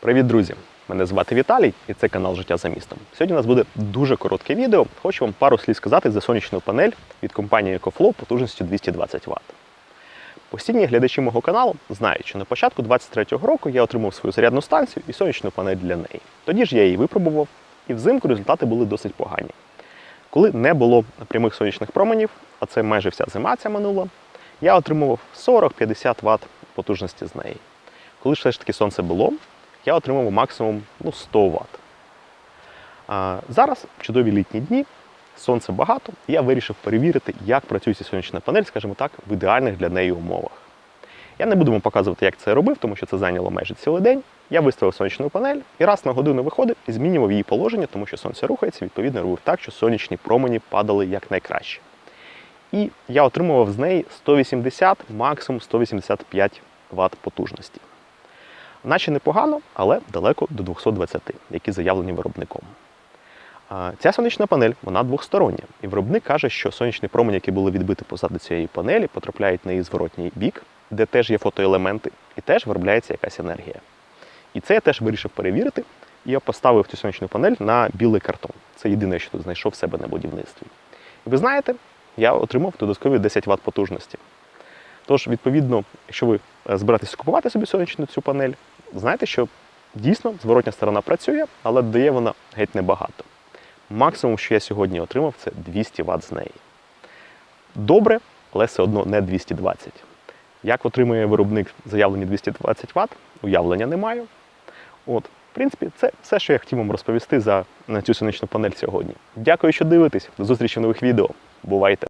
Привіт, друзі! Мене звати Віталій і це канал Життя за містом. Сьогодні у нас буде дуже коротке відео. Хочу вам пару слів сказати за сонячну панель від компанії EcoFlow потужністю 220 Вт. Постійні глядачі мого каналу знають, що на початку 2023 року я отримав свою зарядну станцію і сонячну панель для неї. Тоді ж я її випробував, і взимку результати були досить погані. Коли не було прямих сонячних променів, а це майже вся зима ця минула, я отримував 40-50 Вт потужності з неї. Коли ж все ж таки сонце було, я отримав максимум ну, 100 Вт. А зараз чудові літні дні, сонця багато, і я вирішив перевірити, як працює ця сонячна панель, скажімо так, в ідеальних для неї умовах. Я не буду вам показувати, як це робив, тому що це зайняло майже цілий день. Я виставив сонячну панель і раз на годину виходив і змінював її положення, тому що сонце рухається, відповідно робив так, що сонячні промені падали якнайкраще. І я отримував з неї 180, максимум 185 Вт потужності. Наче непогано, але далеко до 220, які заявлені виробником. Ця сонячна панель вона двохстороння, і виробник каже, що сонячні промені, які були відбиті позаду цієї панелі, потрапляють на її зворотній бік, де теж є фотоелементи, і теж виробляється якась енергія. І це я теж вирішив перевірити, і я поставив цю сонячну панель на білий картон. Це єдине, що тут знайшов себе на будівництві. І ви знаєте, я отримав додаткові 10 Вт потужності. Тож, відповідно, якщо ви е, збираєтеся купувати собі сонячну цю панель, знаєте, що дійсно зворотня сторона працює, але дає вона геть небагато. Максимум, що я сьогодні отримав, це 200 Вт з неї. Добре, але все одно не 220. Як отримує виробник заявлені 220 Вт, уявлення не маю. От, в принципі, це все, що я хотів вам розповісти за цю сонячну панель сьогодні. Дякую, що дивитесь. До зустрічі в нових відео. Бувайте!